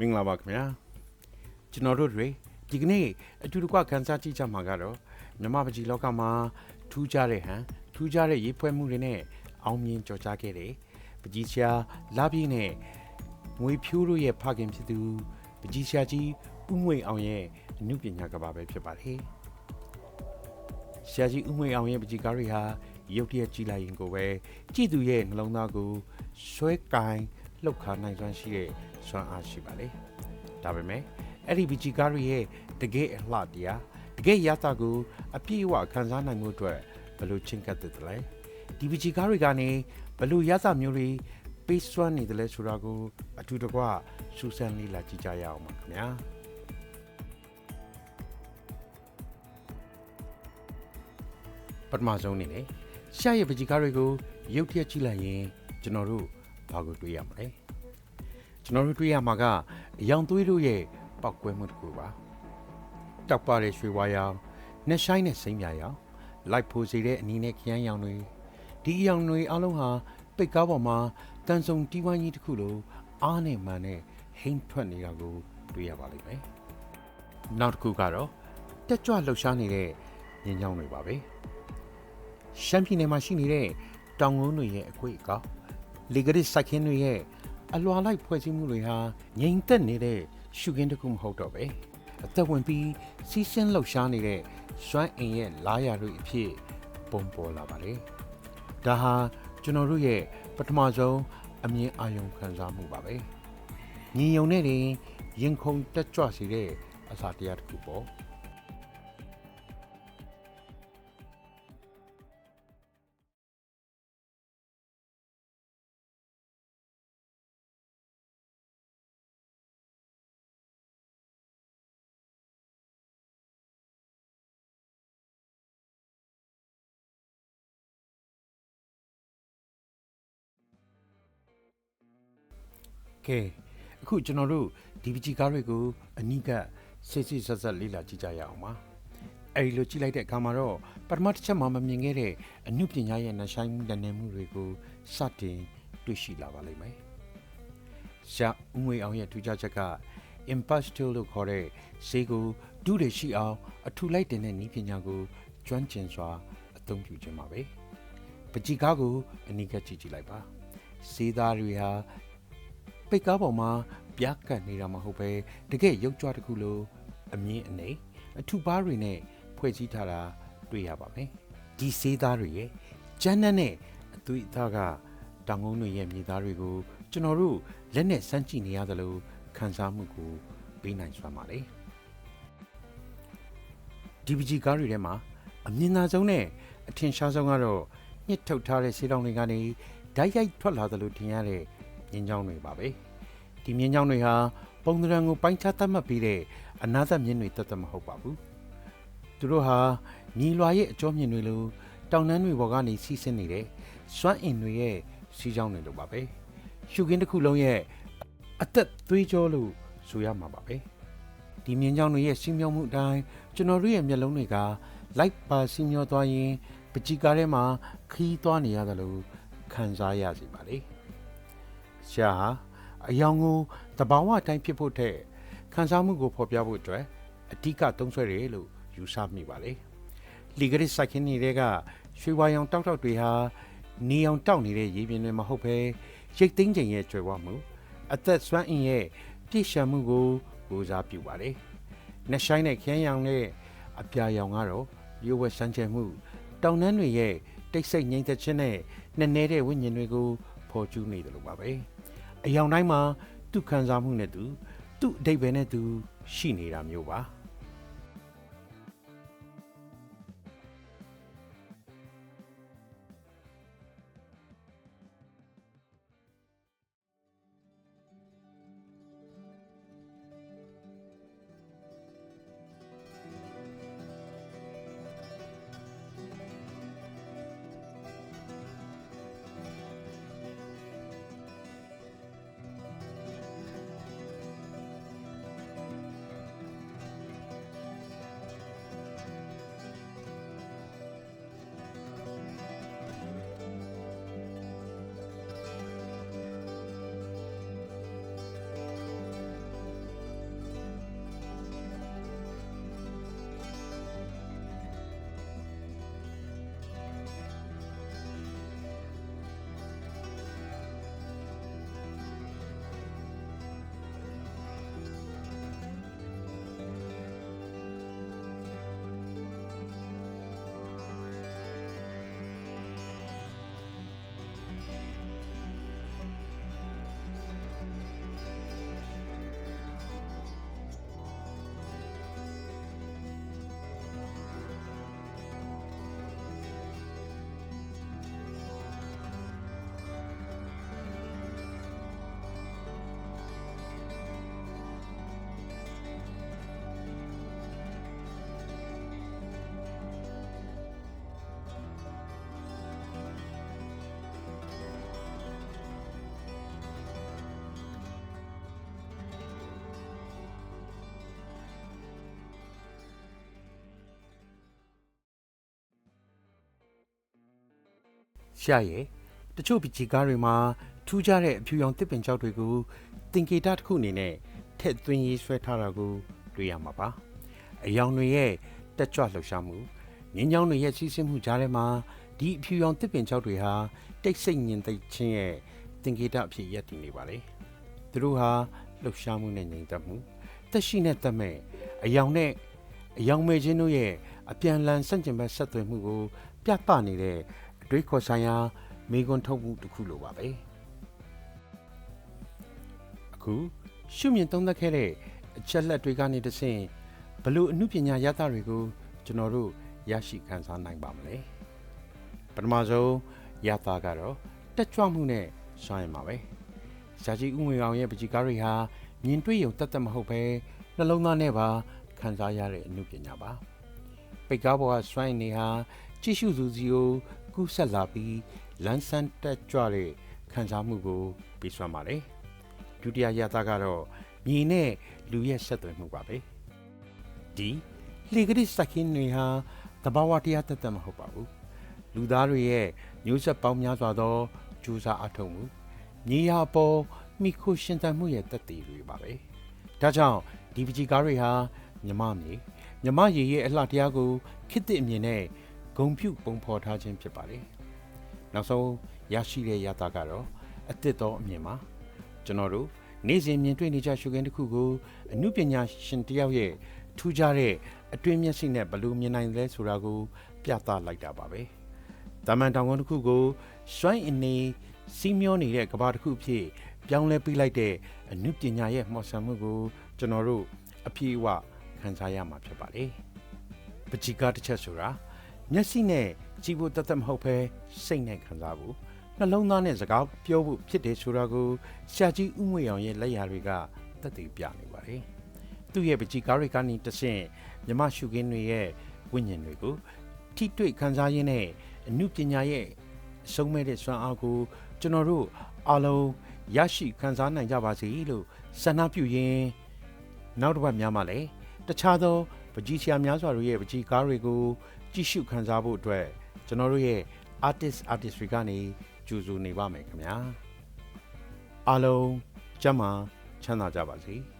မင်္ဂလာပါခင်ဗျာကျွန်တော်တို့တွေဒီကနေ့အတူတကွခန်းစားကြည့်ကြမှာကတော့မြမပကြီးလောကမှာထူးခြားတဲ့ဟန်ထူးခြားတဲ့ရေးဖွဲမှုတွေနဲ့အောင်မြင်ကြော်ကြားခဲ့တဲ့ပကြီးဆရာလာပြည့်နဲ့ငွေဖြိုးတို့ရဲ့ဖခင်ဖြစ်သူပကြီးဆရာကြီးဦးငွေအောင်ရဲ့အမှုပညာကဘာပဲဖြစ်ပါတယ်ဆရာကြီးဦးငွေအောင်ရဲ့ပကြီးကားတွေဟာရုပ်တရက်ကြည့်လိုက်ရင်ကိုပဲကြည့်သူရဲ့နှလုံးသားကိုဆွဲကင် လှုပ်ခါနိုင်စွမ်းရှိတဲ့စွမ်းအားရှိပါလေဒါပေမဲ့အဲ့ဒီပကြီးကားတွေရဲ့တကယ်အလှတရားတကယ်ရတာကိုအပြည့်အဝခံစားနိုင်မှုအတွက်ဘယ်လိုချင်းကပ်တဲ့လဲဒီပကြီးကားတွေကနေဘယ်လိုရတာမျိုးတွေပေးစွမ်းနေတယ်လဲဆိုတာကိုအထူးတကွစူးစမ်းလေ့လာကြည့်ကြရအောင်ပါခင်ဗျာပထမဆုံးအနေနဲ့ရှာရဲ့ပကြီးကားတွေကိုရုပ်တရက်ကြည့်လိုက်ရင်ကျွန်တော်တို့ ဘာကိုတွေးရမလဲကျွန်တော်တို့တွေးရမှာကအယောင်သွေးတို့ရဲ့ပောက်ကွဲမှုတစ်ခုပါတောက်ပါတဲ့ရွှေဝါရောင်နှက်ဆိုင်တဲ့စိမ့်မြရောင်လိုက်ဖို့စီတဲ့အနီးနဲ့ခရမ်းရောင်တွေဒီအယောင်တွေအလုံးဟာပိတ်ကားပေါ်မှာတန်ဆုံတီးဝိုင်းကြီးတစ်ခုလိုအားနဲ့မှန်နဲ့ဟိမ့်ထွက်နေတာကိုတွေ့ရပါလိမ့်မယ်နောက်တစ်ခုကတော့တက်ကြွလှုပ်ရှားနေတဲ့ညင်ညောင်းတွေပါပဲရှမ်းပြည်နယ်မှာရှိနေတဲ့တောင်ကုန်းတွေရဲ့အခွေအကောက် လေကရစ်စိုက်ခင်းတွေရဲ့အလွာလိုက်ဖွဲ့စည်းမှုတွေဟာငြိမ်သက်နေတဲ့ရှုခင်းတစ်ခုမဟုတ်တော့ပဲအသက်ဝင်ပြီးစီးဆင်းလှုပ်ရှားနေတဲ့စွမ်းအင်ရဲ့လာယာတွေအဖြစ်ပုံပေါ်လာပါလေဒါဟာကျွန်တော်တို့ရဲ့ပထမဆုံးအမြင်အာရုံခံစားမှုပါပဲညီယုံနဲ့တင်ရင်ခုန်တက်ကြွစေတဲ့အစာတရားတစ်ခုပေါ့ ကဲအခုကျွန်တော်တို့ဒီပကြီးကားတွေကိုအနိကစစ်စစ်ဆက်ဆက်လေ့လာကြည့်ကြရအောင်ပါအဲဒီလိုကြည့်လိုက်တဲ့အခါမှာတော့ပထမတစ်ချက်မှမမြင်ခဲ့တဲ့အနုပညာရဲ့နှဆိုင်မှုတန်နေမှုတွေကိုစတင်တွေ့ရှိလာပါလိမ့်မယ်ရှာဦးငွေအောင်ရဲ့ထူးခြားချက်က impastil လို့ခေါ်တဲ့ဈေးကိုဒုတွေရှိအောင်အထူလိုက်တင်တဲ့နည်းပညာကိုကျွမ်းကျင်စွာအသုံးပြုခြင်းပါပဲပကြီးကားကိုအနိကကြည့်ကြည့်လိုက်ပါဈေးသားတွေဟာ ပိတ်ကားပေါ်မှာပြားကတ်နေတာမဟုတ်ပဲတကယ်ရုပ်ကြွတစ်ခုလိုအမြင်အနေအထုပါးတွေနဲ့ဖွဲ့စည်းထားတာတွေ့ရပါမယ်ဒီစေးသားတွေရဲ့ကျန်းတဲ့နဲ့အသွေးအသားကတောင်ကုန်းတွေရဲ့မြေသားတွေကိုကျွန်တော်တို့လက်နဲ့စမ်းကြည့်နေရသလိုခံစားမှုကိုပေးနိုင်စွမ်းပါလေဒီပကြီးကားတွေထဲမှာအမြင်သာဆုံးနဲ့အထင်ရှားဆုံးကတော့ညှစ်ထုတ်ထားတဲ့ဆေးတောင်တွေကနေဓာတ်ရိုက်ထွက်လာသလိုထင်ရတဲ့ မြင်းချောင်းတွေပါပဲဒီမြင်းချောင်းတွေဟာပုံသဏ္ဍာန်ကိုပိုင်းခြားသတ်မှတ်ပြီးတဲ့အနာသက်မြင်းတွေတသက်မဟုတ်ပါဘူးသူတို့ဟာညီလွာရဲ့အကျောမြင်တွေလိုတောင်တန်းတွေပေါ်ကနေစီးဆင်းနေတဲ့စွမ်းအင်တွေရဲ့စီးချောင်းတွေလိုပါပဲရှုခင်းတစ်ခုလုံးရဲ့အသက်သွေးကြောလို့ဆိုရမှာပါပဲဒီမြင်းချောင်းတွေရဲ့စီးမြောင်းမှုအတိုင်းကျွန်တော်တို့ရဲ့မျက်လုံးတွေကလိုက်ပါစီးမြောသွားရင်ပကြီးကားထဲမှာခီးသွားနေရတယ်လို့ခံစားရစီပါလေ ရှာဟာအယောင်ကိုတဘာဝအတိုင်းဖြစ်ဖို့တဲ့ခံစားမှုကိုဖော်ပြဖို့အတွက်အဓိကသုံးဆွဲတယ်လို့ယူဆမိပါလေလီဂရစ်စိုက်ခင်းတွေကရွှေဝါရောင်တောက်တောက်တွေဟာနေအောင်တောက်နေတဲ့ရေပြင်တွေမဟုတ်ဘဲရိတ်သိမ်းချိန်ရဲ့ကျွဲဝမှုအသက်ဆွမ်းအင်ရဲ့ပြည့်ရှံမှုကိုကိုစားပြုပါလေနှဆိုင်တဲ့ခရမ်းရောင်နဲ့အပြာရောင်ကတော့ရိုးဝဲစမ်းချင်မှုတောင်တန်းတွေရဲ့တိတ်ဆိတ်ငြိမ်သက်ခြင်းနဲ့နည်းနည်းတဲ့ဝိညာဉ်တွေကိုဖော်ကျူးနေတယ်လို့ပါပဲ အယောင်တိုင်းမှာသူ့ခံစားမှုနဲ့သူ သူ့အတိတ်ပဲနဲ့သူ ရှိနေတာမျိုးပါ ရှာရဲ့တချို့ပကြီးကားတွေမှာထူးခြားတဲ့အဖြူရောင်တစ်ပင်ကြောက်တွေကိုသင်္ကေတတစ်ခုအနေနဲ့ထည့်သွင်းရေးဆွဲထားတာကိုတွေ့ရမှာပါအယောင်တွေရဲ့တက်ကြွလှုပ်ရှားမှုငင်းချောင်းတွေရဲ့စီးဆင်းမှုကြားထဲမှာဒီအဖြူရောင်တစ်ပင်ကြောက်တွေဟာတိတ်ဆိတ်ညင်သိပ်ခြင်းရဲ့သင်္ကေတအဖြစ်ရပ်တည်နေပါလေသူတို့ဟာလှုပ်ရှားမှုနဲ့ငြိမ်သက်မှုတက်ရှိနဲ့တက်မဲ့အယောင်နဲ့အယောင်မဲ့ခြင်းတို့ရဲ့အပြန်အလှန်ဆန့်ကျင်ဘက်ဆက်သွယ်မှုကိုပြသနေတဲ့အ တွေးခေါ်ဆိုင်ရာမိကွန်းထုတ်မှုတစ်ခုလိုပါပဲအခုရှုမြင်သုံးသပ်ခဲ့တဲ့အချက်လက်တွေကနေတဆင့်ဘလို့အမှုပညာရသတွေကိုကျွန်တော်တို့ရရှိခံစားနိုင်ပါမလဲပထမဆုံးရသကတော့တက်ကြွမှုနဲ့စွမ်းရည်ပါပဲဇာကြီးဦးငွေအောင်ရဲ့ပကြီးကားတွေဟာမြင်တွေ့ရုံတတ်တတ်မဟုတ်ပဲနှလုံးသားနဲ့ပါခံစားရတဲ့အမှုပညာပါပိတ်ကားပေါ်ကစွမ်းရည်နေဟာကြည့်ရှုသူစီကို ကူးဆက်လာပြီးလန်းဆန်းတက်ကြွတဲ့ခံစားမှုကိုပေးစွမ်းပါတယ်ဒုတိယရသကတော့မြင်နဲ့လူရဲ့ဆက်သွယ်မှုပါပဲဒီလေကတိစကင်းတွေဟာတဘာဝတရားတတ်တတ်မဟုတ်ပါဘူးလူသားတွေရဲ့မျိုးဆက်ပေါင်းများစွာသောကြိုးစားအထောက်မှုမြေယာပေါ်မိခိုရှင်တန်မှုရဲ့တက်တည်တွေပါပဲဒါကြောင့်ဒီပကြီးကားတွေဟာမြမမြေမြမရေရဲ့အလှတရားကိုခစ်တဲ့အမြင်နဲ့ ဂုံပြုပုံဖော်ထားခြင်းဖြစ်ပါတယ်နောက်ဆုံးရရှိတဲ့ရတာကတော့အစ်စ်သောအမြင်ပါကျွန်တော်တို့နေ့စဉ်မြင်တွေ့နေကြရှုခင်းတစ်ခုကိုအမှုပညာရှင်တယောက်ရဲ့ထူးခြားတဲ့အတွင်းမျက်စိနဲ့ဘယ်လိုမြင်နိုင်လဲဆိုတာကို ပြသလိုက်တာပါပဲ။တာမန်တောင်ကုန်းတစ်ခုကိုရွှိုင်းအနေစီးမျောနေတဲ့ကဘာတစ်ခုဖြစ်ပြောင်းလဲပေးလိုက်တဲ့အမှုပညာရဲ့မော်ဆန်မှုကိုကျွန်တော်တို့အပြည့်အဝခံစားရမှာဖြစ်ပါလေ။ပချီကားတစ်ချက်ဆိုတာ မျက်စိနဲ့ကြည့်ဖို့တသက်မဟုတ်ပဲစိတ်နဲ့ခံစားဖို့နှလုံးသားနဲ့စကားပြောဖို့ဖြစ်တယ်ဆိုတာကိုရှာကြီးဥငွေအောင်ရဲ့လက်ရာတွေကသက်သေပြနေပါတယ်။သူ့ရဲ့ပကြီးကားတွေကနေတဆင့်မြမရှုခင်းတွေရဲ့ဝိညာဉ်တွေကိုထိတွေ့ခံစားရင်းနဲ့အမှုပညာရဲ့အဆုံးမဲ့တဲ့စွမ်းအားကိုကျွန်တော်တို့အားလုံးရရှိခံစားနိုင်ကြပါစေလို့ဆန္ဒပြုရင်းနောက်တစ်ပတ်များမှလည်းတခြားသောပကြီးဆရာများစွာတို့ရဲ့ပကြီးကားတွေကို ကြည့်ရှုခံစားဖို့အတွက်ကျွန်တော်တို့ရဲ့ artist artist တွေကနေကြိုဆိုနေပါမယ်ခင်ဗျာအားလုံးကျမ်းမာချမ်းသာကြပါစေ။